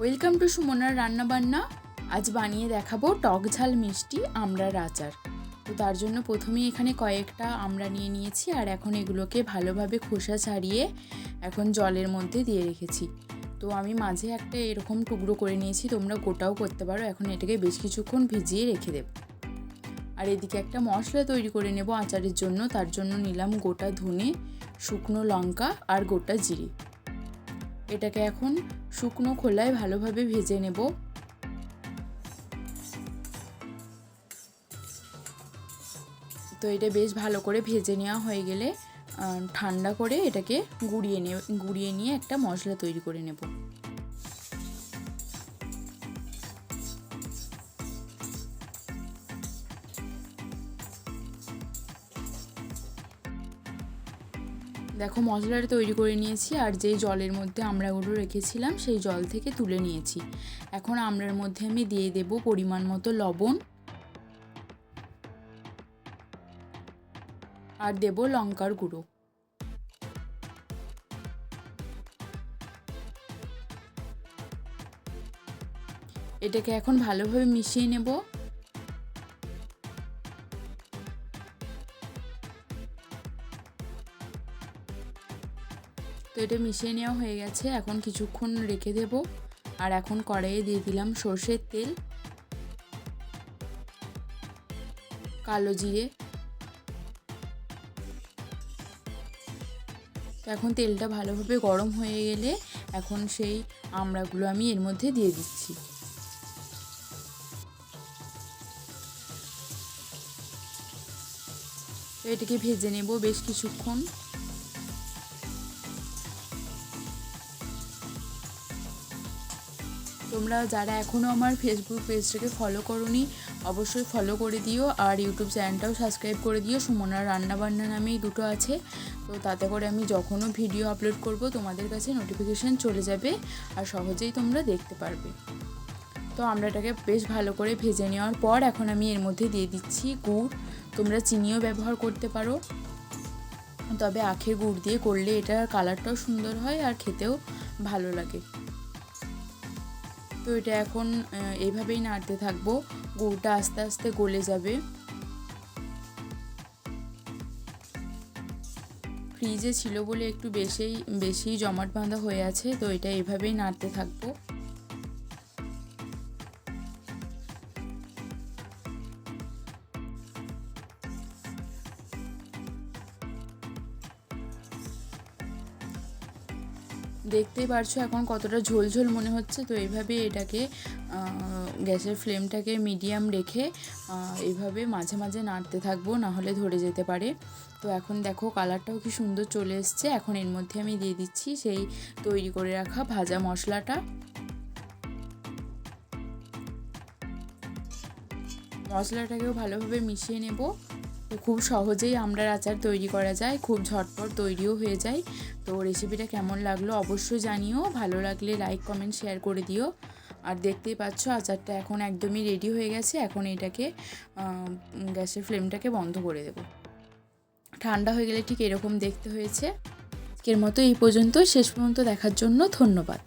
Welcome to সুমনার রান্নাবান্না। আজ বানিয়ে দেখাবো টক ঝাল মিষ্টি আমড়ার আচার তো তার জন্য প্রথমেই এখানে কয়েকটা আমড়া নিয়ে নিয়েছি, আর এখন এগুলোকে ভালোভাবে খোসা ছাড়িয়ে এখন জলের মধ্যে দিয়ে রেখেছি। তো আমি মাঝে একটা এরকম টুকরো করে নিয়েছি, তোমরা গোটাও করতে পারো। এখন এটাকে বেশ কিছুক্ষণ ভিজিয়ে রেখে দেবো। আর এদিকে একটা মশলা তৈরি করে নেব আচারের জন্য। তার জন্য নিলাম গোটা ধনে, শুকনো লঙ্কা আর গোটা জিরে। এটাকে এখন শুকনো খোলায় ভালোভাবে ভেজে নেব। তো এটা বেশ ভালো করে ভেজে নেওয়া হয়ে গেলে ঠান্ডা করে এটাকে গুঁড়িয়ে নে গুঁড়িয়ে নিয়ে একটা মশলা তৈরি করে নেব। দেখো মশলাটা তৈরি করে নিয়েছি আর যেই জলের মধ্যে আমরা আমড়াগুলো রেখেছিলাম সেই জল থেকে তুলে নিয়েছি। এখন আমড়ার মধ্যে আমি দিয়ে দেব পরিমাণ মতো লবণ। আর দেব লঙ্কার গুঁড়ো। এটাকে এখন ভালোভাবে মিশিয়ে নেব। তো এটা মিশিয়ে নেওয়া হয়ে গেছে। এখন কিছুক্ষণ রেখে দেব। আর এখন কড়াইয়ে দিয়ে দিলাম সর্ষের তেল, কালো জিরে। তো এখন তেলটা ভালোভাবে গরম হয়ে গেলে এখন সেই আমড়াগুলো আমি এর মধ্যে দিয়ে দিচ্ছি। এটাকে ভেজে নেব বেশ কিছুক্ষণ। তোমরা যারা এখনও আমার ফেসবুক পেজটাকে ফলো করোনি, অবশ্যই ফলো করে দিও। আর ইউটিউব চ্যানেলটাও সাবস্ক্রাইব করে দিও। সুমনার রান্নাবান্না নামেই দুটো আছে। তো তাতে করে আমি যখনও ভিডিও আপলোড করব, তোমাদের কাছে নোটিফিকেশান চলে যাবে আর সহজেই তোমরা দেখতে পারবে। তো আমরা এটাকে বেশ ভালো করে ভেজে নেওয়ার পর এখন আমি এর মধ্যে দিয়ে দিচ্ছি গুড়। তোমরা চিনিও ব্যবহার করতে পারো। তবে আখের গুড় দিয়ে করলে এটার কালারটাও সুন্দর হয় আর খেতেও ভালো লাগে। তো এটা এখন এইভাবেই নাড়তে থাকব। গুড়টা আস্তে আস্তে গলে যাবে। ফ্রিজে ছিল বলে একটু বেশি বেশি জমাট বাঁধা হয়ে আছে, তো এটা এভাবেই নাড়তে থাকব। দেখতেই পারছ এখন কতটা ঝোল ঝোল মনে হচ্ছে। তো এইভাবে এটাকে গ্যাসের ফ্লেমটাকে মিডিয়াম রেখে এইভাবে মাঝে মাঝে নাড়তে থাকব, না হলে ধরে যেতে পারে। তো এখন দেখো কালারটাও কি সুন্দর চলে এসছে। এখন এর মধ্যে আমি দিয়ে দিচ্ছি সেই তৈরি করে রাখা ভাজা মশলাটা। মশলাটাকেও ভালোভাবে মিশিয়ে নেব। খুব সহজেই আমরার আচার তৈরি করা যায়, খুব ঝটপট তৈরিও হয়ে যায়। তো রেসিপিটা কেমন লাগল অবশ্যই জানিও, ভালো লাগলে লাইক কমেন্ট শেয়ার করে দিও। আর দেখতেই পাচ্ছ আচারটা এখন একদমই রেডি হয়ে গেছে, এখন এটাকে গ্যাসের ফ্লেমটাকে বন্ধ করে দেব। ঠান্ডা হয়ে গেলে ঠিক এরকম দেখতে হয়েছে। আজকের মতো এই পর্যন্ত শেষ পর্যন্ত দেখার জন্য ধন্যবাদ।